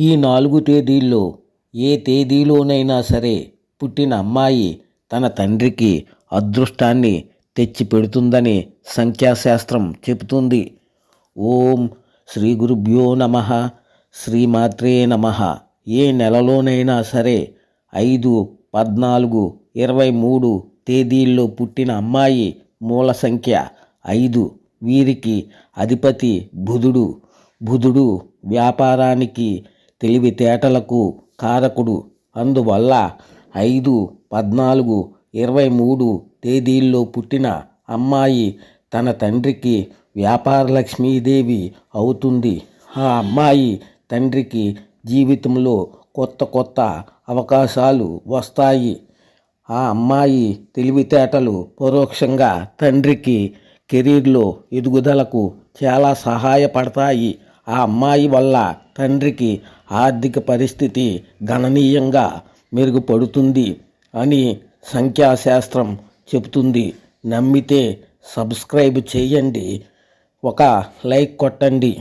ఈ నాలుగు తేదీల్లో ఏ తేదీలోనైనా సరే పుట్టిన అమ్మాయి తన తండ్రికి అదృష్టాన్ని తెచ్చిపెడుతుందని సంఖ్యాశాస్త్రం చెబుతుంది. ఓం శ్రీ గురుభ్యో నమ. శ్రీమాత్రే నమ. ఏ నెలలోనైనా సరే ఐదు పద్నాలుగు ఇరవై మూడు తేదీల్లో పుట్టిన అమ్మాయి మూల సంఖ్య ఐదు. వీరికి అధిపతి బుధుడు. బుధుడు వ్యాపారానికి తెలివితేటలకు కారకుడు. అందువల్ల ఐదు పద్నాలుగు ఇరవై మూడు తేదీల్లో పుట్టిన అమ్మాయి తన తండ్రికి వ్యాపార లక్ష్మీదేవి అవుతుంది. ఆ అమ్మాయి తండ్రికి జీవితంలో కొత్త కొత్త అవకాశాలు వస్తాయి. ఆ అమ్మాయి తెలివితేటలు పరోక్షంగా తండ్రికి కెరీర్లో ఎదుగుదలకు చాలా సహాయపడతాయి. ఆ అమ్మాయి వల్ల తండ్రికి ఆర్థిక పరిస్థితి గణనీయంగా మెరుగుపడుతుంది అని సంఖ్యాశాస్త్రం చెబుతుంది. నమ్మితే సబ్స్క్రైబ్ చేయండి. ఒక లైక్ కొట్టండి.